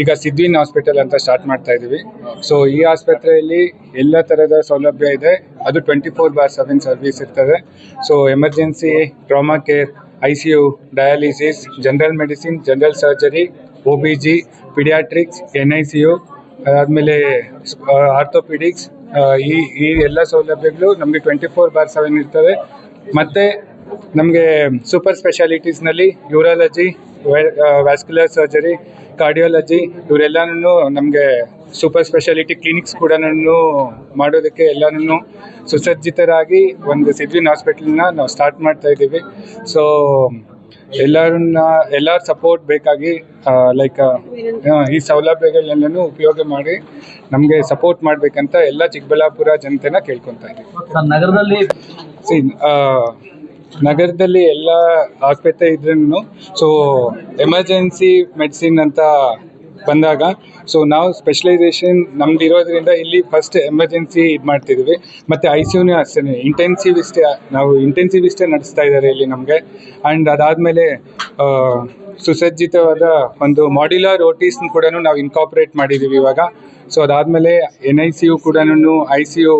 ಈಗ ಸಿದ್ವಿನ್ ಹಾಸ್ಪಿಟಲ್ ಅಂತ ಸ್ಟಾರ್ಟ್ ಮಾಡ್ತಾ ಇದೀವಿ. ಸೊ ಈ ಆಸ್ಪತ್ರೆಯಲ್ಲಿ ಎಲ್ಲ ಥರದ ಸೌಲಭ್ಯ ಇದೆ. ಅದು twenty four bar seven service ಇರ್ತದೆ. So emergency trauma care I C U dialysis general medicine general surgery O B G paediatrics N I C U ಅದಾದಮೇಲೆ ಆರ್ಥೋಪಿಡಿಕ್ಸ್ ಈ ಈ ಎಲ್ಲ ಸೌಲಭ್ಯಗಳು ನಮಗೆ ಟ್ವೆಂಟಿ ಫೋರ್ ಬಾರ್ ಸೆವೆನ್ ಇರ್ತವೆ ಮತ್ತು ನಮಗೆ ಸೂಪರ್ ಸ್ಪೆಷಾಲಿಟೀಸ್ನಲ್ಲಿ ಯೂರಾಲಜಿ ವ್ಯಾಸ್ಕ್ಯುಲರ್ ಸರ್ಜರಿ ಕಾರ್ಡಿಯಾಲಜಿ ಇವರೆಲ್ಲನೂ ನಮಗೆ ಸೂಪರ್ ಸ್ಪೆಷಾಲಿಟಿ ಕ್ಲಿನಿಕ್ಸ್ ಕೂಡ ಮಾಡೋದಕ್ಕೆ ಎಲ್ಲನೂ ಸುಸಜ್ಜಿತರಾಗಿ ಒಂದು ಸಿದ್ವಿನ್ ಹಾಸ್ಪಿಟಲ್ನ ನಾವು ಸ್ಟಾರ್ಟ್ ಮಾಡ್ತಾ ಇದ್ದೀವಿ. ಸೊ ಎಲ್ಲರನ್ನ ಎಲ್ಲರ ಸಪೋರ್ಟ್ ಬೇಕಾಗಿ ಲೈಕ್ ಈ ಸೌಲಭ್ಯಗಳೆಲ್ಲನೂ ಉಪಯೋಗ ಮಾಡಿ ನಮಗೆ ಸಪೋರ್ಟ್ ಮಾಡಬೇಕಂತ ಎಲ್ಲ ಚಿಕ್ಕಬಳ್ಳಾಪುರ ಜನತೆನ ಕೇಳ್ಕೊತಾ ಇದ್ದೀವಿ. ನಗರದಲ್ಲಿ ನಗರದಲ್ಲಿ ಎಲ್ಲ ಆಸ್ಪತ್ರೆ ಇದ್ರೂ ಸೊ ಎಮರ್ಜೆನ್ಸಿ ಮೆಡಿಸಿನ್ ಅಂತ ಬಂದಾಗ ಸೊ ನಾವು ಸ್ಪೆಷಲೈಸೇಷನ್ ನಮ್ದು ಇರೋದ್ರಿಂದ ಇಲ್ಲಿ ಫಸ್ಟ್ ಎಮರ್ಜೆನ್ಸಿ ಇದು ಮಾಡ್ತಿದ್ವಿ. ಮತ್ತು ಐ ಸಿ ಯುನೇ ಅಷ್ಟೇ ಇಂಟೆನ್ಸಿವಿಸ್ಟೇ ನಾವು ಇಂಟೆನ್ಸಿವಿಸ್ಟೇ ನಡೆಸ್ತಾ ಇದ್ದಾರೆ ಇಲ್ಲಿ ನಮಗೆ. ಆ್ಯಂಡ್ ಅದಾದಮೇಲೆ ಸುಸಜ್ಜಿತವಾದ ಒಂದು ಮಾಡ್ಯುಲರ್ ಓಟೀಸ್ನ ಕೂಡ ನಾವು ಇನ್ಕಾಪ್ರೇಟ್ ಮಾಡಿದ್ದೀವಿ ಇವಾಗ. ಸೊ ಅದಾದಮೇಲೆ ಎನ್ ಐ ಸಿ ಯು ಕೂಡ ಐ ಸಿ ಯು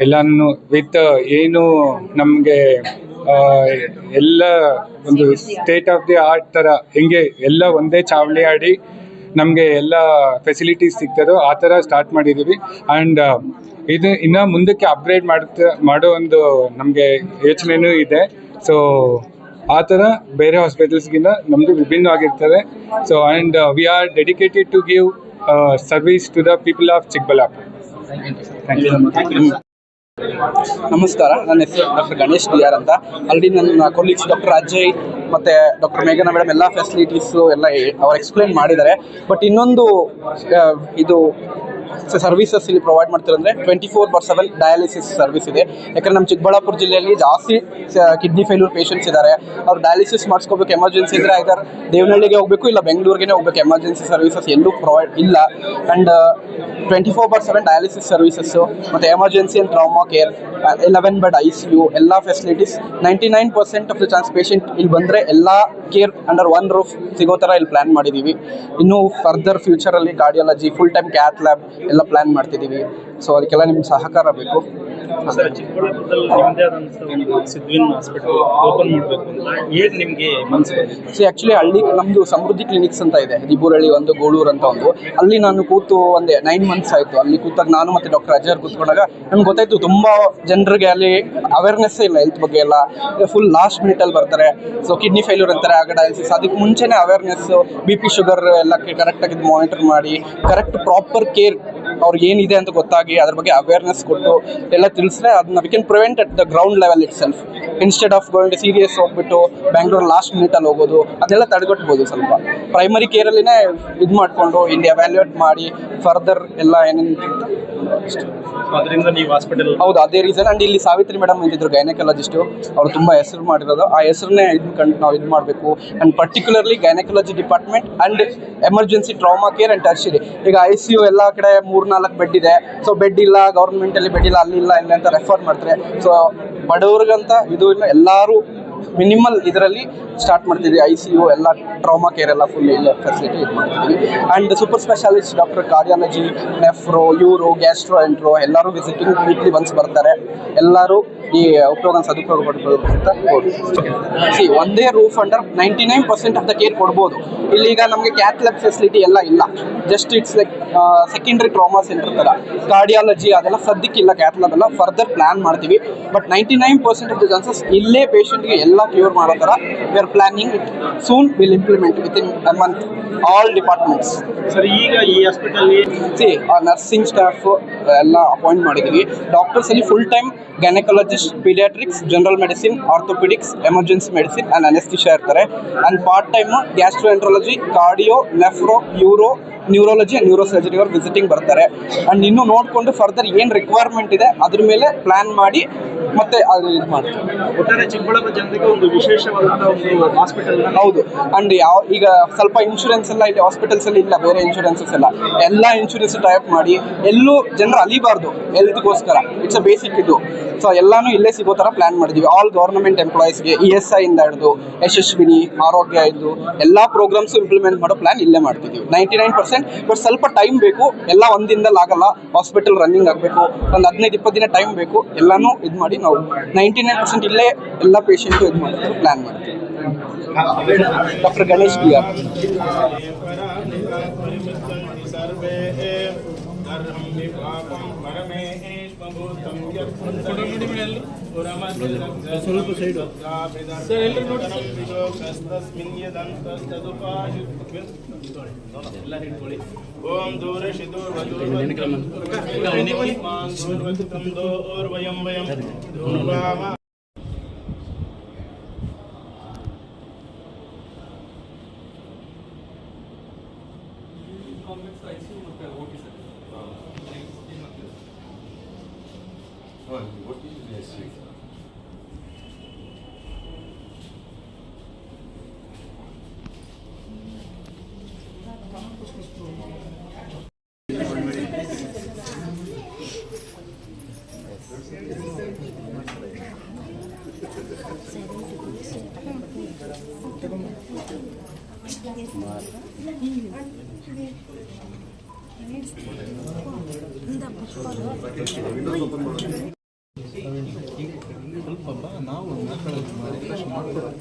ಎಲ್ಲನೂ ವಿತ್ ಏನು ನಮಗೆ ಎಲ್ಲ ಒಂದು ಸ್ಟೇಟ್ ಆಫ್ ದಿ ಆರ್ಟ್ ಥರ ಹೆಂಗೆ ಎಲ್ಲ ಒಂದೇ ಚಾವಳಿ ಆಡಿ ನಮಗೆ ಎಲ್ಲ ಫೆಸಿಲಿಟೀಸ್ ಸಿಗ್ತದೋ ಆ ಥರ ಸ್ಟಾರ್ಟ್ ಮಾಡಿದ್ದೀವಿ ಆ್ಯಂಡ್ ಇದು ಇನ್ನು ಮುಂದಕ್ಕೆ ಅಪ್ಗ್ರೇಡ್ ಮಾಡ್ತಾ ಮಾಡೋ ಒಂದು ನಮಗೆ ಯೋಚನೆನೂ ಇದೆ. ಸೊ ಆ ಥರ ಬೇರೆ ಹಾಸ್ಪಿಟಲ್ಸ್ಗಿಂತ ನಮ್ಮದು ವಿಭಿನ್ನವಾಗಿರ್ತದೆ so and we are dedicated to give service to the people of Chikkaballapura ನಮಸ್ಕಾರ, ನನ್ನ ಹೆಸರು ಡಾಕ್ಟರ್ ಗಣೇಶ್ ಡಿ ಆರ್ ಅಂತ. ಅಲ್ಲಿ ನನ್ನ ಕೊಲೀಗ್ಸ್ ಡಾಕ್ಟರ್ ಅಜಯ್ ಮತ್ತೆ ಡಾಕ್ಟರ್ ಮೇಘನಾ ಮೇಡಮ್ ಎಲ್ಲ ಫೆಸಿಲಿಟೀಸು ಎಲ್ಲ ಅವ್ರು ಎಕ್ಸ್ಪ್ಲೇನ್ ಮಾಡಿದ್ದಾರೆ. ಬಟ್ ಇನ್ನೊಂದು ಇದು ಸರ್ವಿಸಸ್ ಇಲ್ಲಿ provide ಮಾಡ್ತಿರಂದ್ರೆ twenty four bar seven dialysis service ಇದೆ. ಯಾಕಂದ್ರೆ ನಮ್ಮ ಚಿಕ್ಕಬಳ್ಳಾಪುರ ಜಿಲ್ಲೆಯಲ್ಲಿ ಜಾಸ್ತಿ ಕಿಡ್ನಿ ಫೇಲ್ಯೂರ್ ಪೇಷೆಂಟ್ಸ್ ಇದ್ದಾರೆ ಅವ್ರು ಡಯಾಲಿಸಿಸ್ ಮಾಡಿಸ್ಕೋಬೇಕು ಎಮರ್ಜೆನ್ಸಿ ಇದ್ರೆ ಆಯ್ತಾರೆ ದೇವನಹಳ್ಳಿಗೆ ಹೋಗಬೇಕು ಇಲ್ಲ ಬೆಂಗಳೂರಿಗೆ ಹೋಗ್ಬೇಕು. ಎಮರ್ಜೆನ್ಸಿ ಸರ್ವಿಸಸ್ ಎಲ್ಲೂ ಪ್ರೊವೈಡ್ ಇಲ್ಲ. And twenty four bar seven dialysis services ಮತ್ತು emergency and trauma care eleven bed I C U ಎಲ್ಲ facilities ninety nine percent of the chance patient ಇಲ್ಲಿ ಬಂದರೆ ಎಲ್ಲ ಕೇರ್ ಅಂಡರ್ ಒನ್ ರೂಫ್ ಸಿಗೋ ಥರ ಇಲ್ಲಿ ಪ್ಲ್ಯಾನ್ ಮಾಡಿದ್ದೀವಿ ಇನ್ನೂ further ಫ್ಯೂಚರಲ್ಲಿ cardiology full time cath lab ಎಲ್ಲ ಪ್ಲ್ಯಾನ್ ಮಾಡ್ತಿದ್ದೀವಿ. ಸೊ ಅದಕ್ಕೆಲ್ಲ ನಿಮ್ಗೆ ಸಹಕಾರ ಬೇಕು. ಸರ್ ಚಿಕ್ಕಬಳ್ಳಾಪುರದಲ್ಲಿ ನಿಮ್ಮದೇ ಆದಂಥ ಒಂದು ಸಿದ್ವಿನ್ ಹಾಸ್ಪಿಟಲ್ ಓಪನ್ ಮಾಡಬೇಕು ಅಂತ ಏನು ನಿಮಗೆ ಮನಸ್ಸು ಸೊ ಆ್ಯಕ್ಚುಲಿ ಹಳ್ಳಿ ನಮ್ಮದು ಸಮೃದ್ಧಿ ಕ್ಲಿನಿಕ್ಸ್ ಅಂತ ಇದೆ. ದಿಬ್ಬೂರಳ್ಳಿ ಒಂದು ಗೋಳೂರು ಅಂತ ಒಂದು. ಅಲ್ಲಿ ನಾನು ಕೂತು ಒಂದೇ ನೈನ್ ಮಂತ್ಸ್ ಆಯಿತು. ಅಲ್ಲಿ ಕೂತಾಗ ನಾನು ಮತ್ತು ಡಾಕ್ಟರ್ ಅಜಯರ್ ಕೂತ್ಕೊಂಡಾಗ ನಮ್ಗೆ ಗೊತ್ತಾಯಿತು ತುಂಬ ಜನರಿಗೆ ಅಲ್ಲಿ ಅವೇರ್ನೆಸ್ಸೇ ಇಲ್ಲ ಹೆಲ್ತ್ ಬಗ್ಗೆ ಎಲ್ಲ. ಫುಲ್ ಲಾಸ್ಟ್ ಮಿನಿಟಲ್ಲಿ ಬರ್ತಾರೆ. ಸೊ ಕಿಡ್ನಿ ಫೇಲ್ಯೂರ್ ಅಂತಾರೆ ಆಗ ಡಯಾಲಿಸಿಸ್ ಅದಕ್ಕೆ ಮುಂಚೆನೇ ಅವೇರ್ನೆಸ್ ಬಿ ಪಿ ಶುಗರ್ ಎಲ್ಲ ಕರೆಕ್ಟಾಗಿ ಮಾನಿಟರ್ ಮಾಡಿ ಕರೆಕ್ಟ್ ಪ್ರಾಪರ್ ಕೇರ್ ಅವ್ರಿಗೆ ಏನಿದೆ ಅಂತ ಗೊತ್ತಾಗಿ ಅದ್ರ ಬಗ್ಗೆ ಅವೇರ್ನೆಸ್ ಕೊಟ್ಟು ಎಲ್ಲ ತಿಳಿಸಿದ್ರೆ ಅದನ್ನ we can prevent at the ground level itself instead of gold serious ಹೋಗ್ಬಿಟ್ಟು ಬ್ಯಾಂಗ್ಳೂರ್ ಲಾಸ್ಟ್ ಮಿನಿಟಲ್ಲಿ ಹೋಗೋದು ಅದೆಲ್ಲ ತಡೆಗಟ್ಬೋದು ಸ್ವಲ್ಪ. ಪ್ರೈಮರಿ ಕೇರಲ್ಲಿನೇ ಇದು ಮಾಡಿಕೊಂಡು ಇಂಡಿಯಾ ಅವ್ಯಾಲ್ಯೂಯೇಟ್ ಮಾಡಿ ಫರ್ದರ್ ಎಲ್ಲ ಏನೇನು ಅದರಿಂದ ನೀವು ಹಾಸ್ಪಿಟಲ್ ಹೌದು ಅದೇ ರೀಸನ್ ಅಂಡ್ ಇಲ್ಲಿ ಸಾವಿತ್ರಿ ಮೇಡಮ್ ಅಂತಿದ್ರು ಗೈನಕಾಲಜಿಸ್ಟು ಅವ್ರು ತುಂಬ ಹೆಸರು ಮಾಡಿರೋದು. ಆ ಹೆಸರನ್ನೇ ಇದು ಕಂಡು ನಾವು ಇದು ಮಾಡಬೇಕು. And particularly gynaecology department and emergency trauma care and tertiary ಈಗ ಐ ಸಿ ಯು ಎಲ್ಲ ಕಡೆ ಮೂರು ನಾಲ್ಕು ಬೆಡ್ ಇದೆ. ಸೊ ಬೆಡ್ ಇಲ್ಲ ಗೌರ್ಮೆಂಟಲ್ಲಿ ಬೆಡ್ ಇಲ್ಲ, ಅಲ್ಲಿ ಇಲ್ಲ ಇಲ್ಲ ಅಂತ ರೆಫರ್ ಮಾಡ್ತಾರೆ. ಸೊ ಬಡವ್ರಿಗಂತ ಇದು ಇಲ್ಲ, ಎಲ್ಲರೂ ಮಿನಿಮಲ್ ಇದರಲ್ಲಿ ಸ್ಟಾರ್ಟ್ ಮಾಡ್ತೀವಿ ಐ ಸಿ ಯು ಎಲ್ಲ ಟ್ರಾಮಾ ಕೇರ್ ಎಲ್ಲ ಫುಲ್ ಇಲ್ಲ ಫೆಸಿಲಿಟಿ ಇದು ಮಾಡ್ತಿದ್ವಿ. And super specialist doctor cardiology nephro uro gastro entero ಎಲ್ಲರೂ ವಿಸಿಟಿಂಗ್ ವೀಕ್ಲಿ ಒನ್ಸ್ ಬರ್ತಾರೆ. ಎಲ್ಲರೂ ಈ ಉಪಯೋಗ ಸದುಪಯೋಗ ಪಡ್ಕೋಬೇಕು ಅಂತ ಸಿ ಒಂದೇ roof under ninety nine percent of the care ಕೊಡ್ಬೋದು ಇಲ್ಲೀಗ ನಮಗೆ ಕ್ಯಾತ್ ಫೆಸಿಲಿಟಿ ಎಲ್ಲ ಇಲ್ಲ. Just it's like secondary trauma centre ಥರ ಕಾರ್ಡಿಯಾಲಜಿ ಅದೆಲ್ಲ ಸದ್ಯಕ್ಕಿಲ್ಲ ಕ್ಯಾತ್ ಲ್ಯಾಬ್ ಎಲ್ಲ. ಫರ್ದರ್ ಪ್ಲಾನ್ ಮಾಡ್ತೀವಿ. But ninety nine percent of the chances ಇಲ್ಲೇ ಪೇಷಂಟ್ಗೆ ಎಲ್ಲ ಕ್ಯೂರ್ ಮಾಡೋ ಥರ we are planning it soon will implement within one month all departments sir ಈಗ ಈ ಹಾಸ್ಪಿಟಲ್ ಸಿ ಆ ನರ್ಸಿಂಗ್ ಸ್ಟಾಫ್ ಎಲ್ಲ ಅಪಾಯಿಂಟ್ ಮಾಡಿದ್ದೀವಿ ಡಾಕ್ಟರ್ಸ್ ಅಲ್ಲಿ full time gynaecologist paediatrics general medicine orthopaedics emergency medicine and anaesthesia ಇರ್ತಾರೆ. And part time gastroenterology cardio nephro uro neurology and neuro surgery ಅವರು visiting ಬರ್ತಾರೆ. ಆ್ಯಂಡ್ ಇನ್ನು ನೋಡಿಕೊಂಡು ಫರ್ದರ್ ಏನು ರಿಕ್ವೈರ್ಮೆಂಟ್ ಇದೆ ಅದ್ರ ಮೇಲೆ ಪ್ಲ್ಯಾನ್ ಮಾಡಿ ಮತ್ತೆ ಅದು ಇದು ಮಾಡ್ತೀವಿ ಒಟ್ಟಾರೆ ಚಿಕ್ಕಬಳ್ಳಾಪುರ ಜನರಿಗೆ ಒಂದು ವಿಶೇಷವಾದಂತಹ ಒಂದು ಹಾಸ್ಪಿಟಲ್ ಹೌದು. ಅಂಡ್ ಯಾವ ಈಗ ಸ್ವಲ್ಪ ಇನ್ಶೂರೆನ್ಸ್ ಎಲ್ಲ ಇಲ್ಲಿ ಹಾಸ್ಪಿಟಲ್ಸ್ ಅಲ್ಲಿ ಇಲ್ಲ ಬೇರೆ ಇನ್ಶೂರೆನ್ಸಸ್ ಎಲ್ಲ. ಎಲ್ಲ ಇನ್ಶೂರೆನ್ಸ್ ಟೈಪ್ ಮಾಡಿ ಎಲ್ಲೂ ಜನರು ಅಲಿಬಾರ್ದು ಹೆಲ್ತ್ಗೋಸ್ಕರ ಇಟ್ಸ್ ಅ ಬೇಸಿಕ್ ಇದು. ಸೊ ಎಲ್ಲಾನು ಇಲ್ಲೇ ಸಿಗೋ ಥರ ಪ್ಲಾನ್ ಮಾಡಿದೀವಿ. ಆಲ್ ಗೌರ್ಮೆಂಟ್ ಎಂಪ್ಲಾಯೀಸ್ಗೆ ಇ ಎಸ್ ಐ ಇಂದ ಹಿಡಿದು ಯಶಸ್ವಿನಿ ಆರೋಗ್ಯ ಇದ್ದು ಎಲ್ಲ ಪ್ರೋಗ್ರಾಮ್ಸ್ ಇಂಪ್ಲಿಮೆಂಟ್ ಮಾಡೋ ಪ್ಲಾನ್ ಇಲ್ಲೇ ಮಾಡ್ತಿದ್ದೀವಿ ನೈಂಟಿ ನೈನ್ ಪರ್ಸೆಂಟ್ ಬಟ್ ಸ್ವಲ್ಪ ಟೈಮ್ ಬೇಕು ಎಲ್ಲ ಒಂದಿನದಲ್ಲಿ ಆಗಲ್ಲ ಹಾಸ್ಪಿಟಲ್ ರನ್ನಿಂಗ್ ಆಗಬೇಕು ಒಂದು ಹದಿನೈದು ಇಪ್ಪತ್ತು ದಿನ ಟೈಮ್ ಬೇಕು ಎಲ್ಲಾನು ಇದು ಮಾಡಿ ನಾವು. ನೈಂಟಿ ನೈನ್ ಪರ್ಸೆಂಟ್ ಇಲ್ಲೇ ಎಲ್ಲ ಪೇಷಂಟು ಇದು ಮಾಡ್ತೀವಿ ಪ್ಲಾನ್ ಮಾಡ್ತೀವಿ ಡಾಕ್ಟರ್ ಗಣೇಶ್ ಬಿ ಆರ್ सर्वे गर्हं विपाकं परमेश्वभूतं ಸ್ವಲ್ಪ ಬಾ ನಾವು ಮಾತಾಡೋದು ರಿಕ್ವೆಸ್ಟ್ ಮಾಡ್ಕೊಡೋದು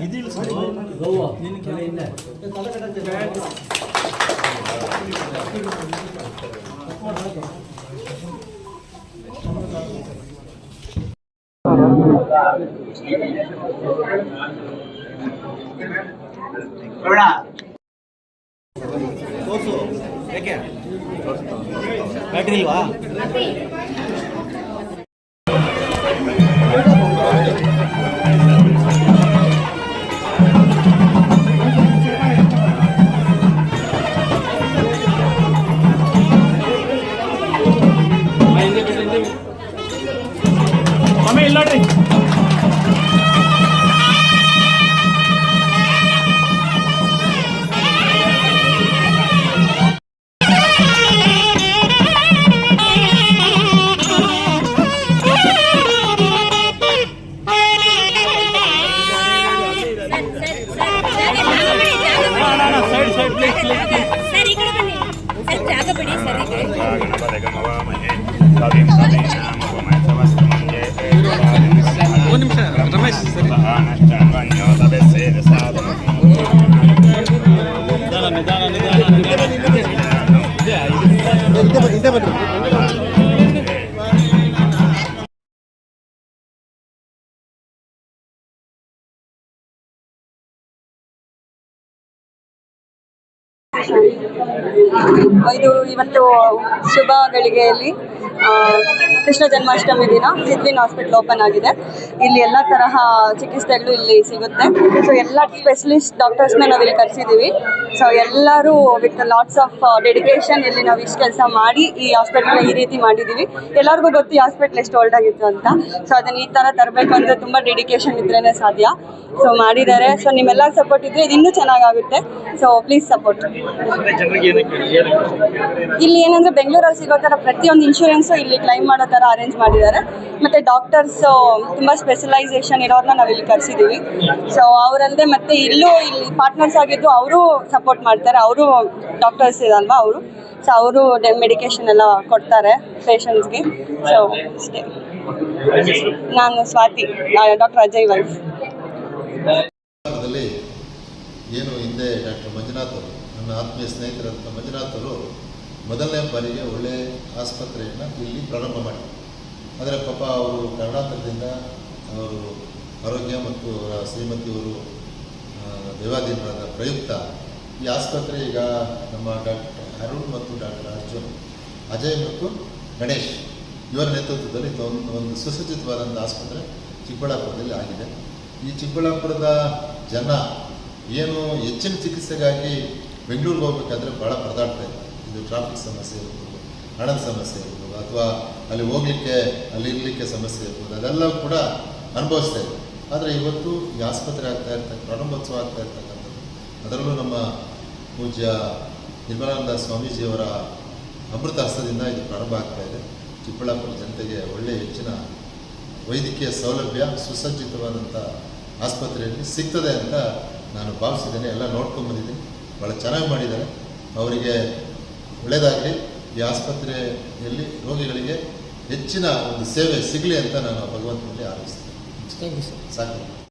ಇದಿಲ್ಲ ಗೋವಾ ನಿನ್ನ ಕೆಲ ಇಲ್ಲ ಬ್ಯಾಟ್ರಿ ಇಲ್ವಾ Van hasta ಇದು ಇವತ್ತು ಶುಭ ಗಳಿಗೆಯಲ್ಲಿ ಕೃಷ್ಣ ಜನ್ಮಾಷ್ಟಮಿ ದಿನ, ಸಿದ್ವಿನ್ ಹಾಸ್ಪಿಟಲ್ ಓಪನ್ ಆಗಿದೆ. ಇಲ್ಲಿ ಎಲ್ಲ ತರಹ ಚಿಕಿತ್ಸೆಗಳು ಇಲ್ಲಿ ಸಿಗುತ್ತೆ. ಸೊ ಎಲ್ಲ ಸ್ಪೆಷಲಿಸ್ಟ್ ಡಾಕ್ಟರ್ಸ್ನ ನಾವಿಲ್ಲಿ ಕರೆಸಿದ್ದೀವಿ ಸೊ ಎಲ್ಲರೂ ವಿತ್ ಲಾಟ್ಸ್ ಆಫ್ ಡೆಡಿಕೇಶನ್ ಇಲ್ಲಿ ನಾವು ಇಷ್ಟು ಕೆಲಸ ಮಾಡಿ ಈ ಹಾಸ್ಪಿಟಲ್ನ ಈ ರೀತಿ ಮಾಡಿದ್ದೀವಿ ಎಲ್ಲರಿಗೂ ಗೊತ್ತು ಈ ಹಾಸ್ಪಿಟಲ್ ಎಷ್ಟು ಓಲ್ಡ್ ಆಗಿತ್ತು ಅಂತ. ಸೊ ಅದನ್ನ ಈ ಥರ ತರಬೇಕು ಅಂದರೆ ತುಂಬ ಡೆಡಿಕೇಶನ್ ಇದ್ರೇ ಸಾಧ್ಯ. ಸೊ ಮಾಡಿದ್ದಾರೆ. ಸೊ ನಿಮ್ಮೆಲ್ಲ ಸಪೋರ್ಟ್ ಇದ್ರೆ ಇದು ಇನ್ನೂ ಚೆನ್ನಾಗಾಗುತ್ತೆ. ಸೊ ಪ್ಲೀಸ್ ಸಪೋರ್ಟ್ ಇಲ್ಲಿ ಏನಂದ್ರೆ ಬೆಂಗಳೂರಲ್ಲಿ ಸಿಗೋ ಥರ ಪ್ರತಿಯೊಂದು ಇನ್ಶೂರೆನ್ಸ್ ಇಲ್ಲಿ ಕ್ಲೈಮ್ ಮಾಡೋ ಥರ ಅರೇಂಜ್ ಮಾಡಿದ್ದಾರೆ. ಮತ್ತೆ ಡಾಕ್ಟರ್ಸ್ ತುಂಬ ಸ್ಪೆಷಲೈಸೇಷನ್ ಇರೋರನ್ನ ನಾವು ಇಲ್ಲಿ ಕರೆಸಿದ್ದೀವಿ ಸೊ ಅವರಲ್ಲದೆ ಮತ್ತೆ ಇಲ್ಲೂ ಇಲ್ಲಿ ಪಾರ್ಟ್ನರ್ಸ್ ಆಗಿದ್ದು ಅವರು ಸಪೋರ್ಟ್ ಮಾಡ್ತಾರೆ. ಅವರು ಡಾಕ್ಟರ್ಸ್ ಇದಲ್ವಾ ಅವರು? ಸೊ ಅವರು ಮೆಡಿಕೇಶನ್ ಎಲ್ಲ ಕೊಡ್ತಾರೆ ಪೇಷಂಟ್ಸ್ಗೆ ಸೊ ಅಷ್ಟೇ. ನಾನು ಸ್ವಾತಿ ಡಾಕ್ಟರ್ ಅಜಯ್ ವೈಫ್ ಏನು ಹಿಂದೆ ಡಾಕ್ಟರ್ ಮಂಜುನಾಥ್ ಅವರು ನನ್ನ ಆತ್ಮೀಯ ಸ್ನೇಹಿತರಂತ ಮಂಜುನಾಥರು ಮೊದಲನೇ ಬಾರಿಗೆ ಒಳ್ಳೆಯ ಆಸ್ಪತ್ರೆಯನ್ನು ಇಲ್ಲಿ ಪ್ರಾರಂಭ ಮಾಡಿದರು. ಆದರೆ ಪಾಪ ಅವರು ಕರ್ನಾಟಕದಿಂದ ಅವರು ಆರೋಗ್ಯ ಮತ್ತು ಅವರ ಶ್ರೀಮತಿಯವರು ದೇವಾಧೀನರಾದ ಪ್ರಯುಕ್ತ ಈ ಆಸ್ಪತ್ರೆ ಈಗ ನಮ್ಮ ಡಾಕ್ಟರ್ ಅರುಣ್ ಮತ್ತು ಡಾಕ್ಟರ್ ಅರ್ಜುನ್, ಅಜಯ್ ಮತ್ತು ಗಣೇಶ್ ಇವರ ನೇತೃತ್ವದಲ್ಲಿ ಒಂದು ಒಂದು ಸುಸಜ್ಜಿತವಾದಂಥ ಆಸ್ಪತ್ರೆ ಚಿಕ್ಕಬಳ್ಳಾಪುರದಲ್ಲಿ ಆಗಿದೆ. ಈ ಚಿಕ್ಕಬಳ್ಳಾಪುರದ ಜನ ಏನು ಹೆಚ್ಚಿನ ಚಿಕಿತ್ಸೆಗಾಗಿ ಬೆಂಗಳೂರಿಗೆ ಹೋಗ್ಬೇಕಾದ್ರೆ ಭಾಳ ಪರದಾಡ್ತಾ ಇದೆ ಇದು ಟ್ರಾಫಿಕ್ ಸಮಸ್ಯೆ ಇರ್ಬೋದು, ಹಣದ ಸಮಸ್ಯೆ ಇರ್ಬೋದು, ಅಥವಾ ಅಲ್ಲಿ ಹೋಗ್ಲಿಕ್ಕೆ, ಅಲ್ಲಿ ಇರಲಿಕ್ಕೆ ಸಮಸ್ಯೆ ಇರ್ಬೋದು ಅದೆಲ್ಲ ಕೂಡ ಅನುಭವಿಸ್ತಾ ಇದೆ ಆದರೆ ಇವತ್ತು ಈ ಆಸ್ಪತ್ರೆ ಆಗ್ತಾ ಇರ್ತಕ್ಕ ಪ್ರಾರಂಭೋತ್ಸವ ಆಗ್ತಾ ಇರ್ತಕ್ಕಂಥದ್ದು, ಅದರಲ್ಲೂ ನಮ್ಮ ಪೂಜ್ಯ ನಿರ್ಮಲಾನಂದ ಸ್ವಾಮೀಜಿಯವರ ಅಮೃತ ಹಸ್ತದಿಂದ ಇದು ಪ್ರಾರಂಭ ಆಗ್ತಾ ಇದೆ. ಚಿಕ್ಕಬಳ್ಳಾಪುರ ಜನತೆಗೆ ಒಳ್ಳೆಯ ಹೆಚ್ಚಿನ ವೈದ್ಯಕೀಯ ಸೌಲಭ್ಯ, ಸುಸಜ್ಜಿತವಾದಂಥ ಆಸ್ಪತ್ರೆಯಲ್ಲಿ ಸಿಗ್ತದೆ ಅಂತ ನಾನು ಭಾವಿಸಿದ್ದೇನೆ. ಎಲ್ಲ ನೋಡ್ಕೊಂಡು ಬಂದಿದ್ದೀನಿ. ಭಾಳ ಚೆನ್ನಾಗಿ ಮಾಡಿದ್ದಾರೆ. ಅವರಿಗೆ ಒಳ್ಳೆಯದಾಗಲಿ ಈ ಆಸ್ಪತ್ರೆಯಲ್ಲಿ ರೋಗಿಗಳಿಗೆ ಹೆಚ್ಚಿನ ಒಂದು ಸೇವೆ ಸಿಗಲಿ ಅಂತ ನಾನು ಭಗವಂತನಲ್ಲಿ ಆರೈಸ್ತೇನೆ. ಸಾಕು.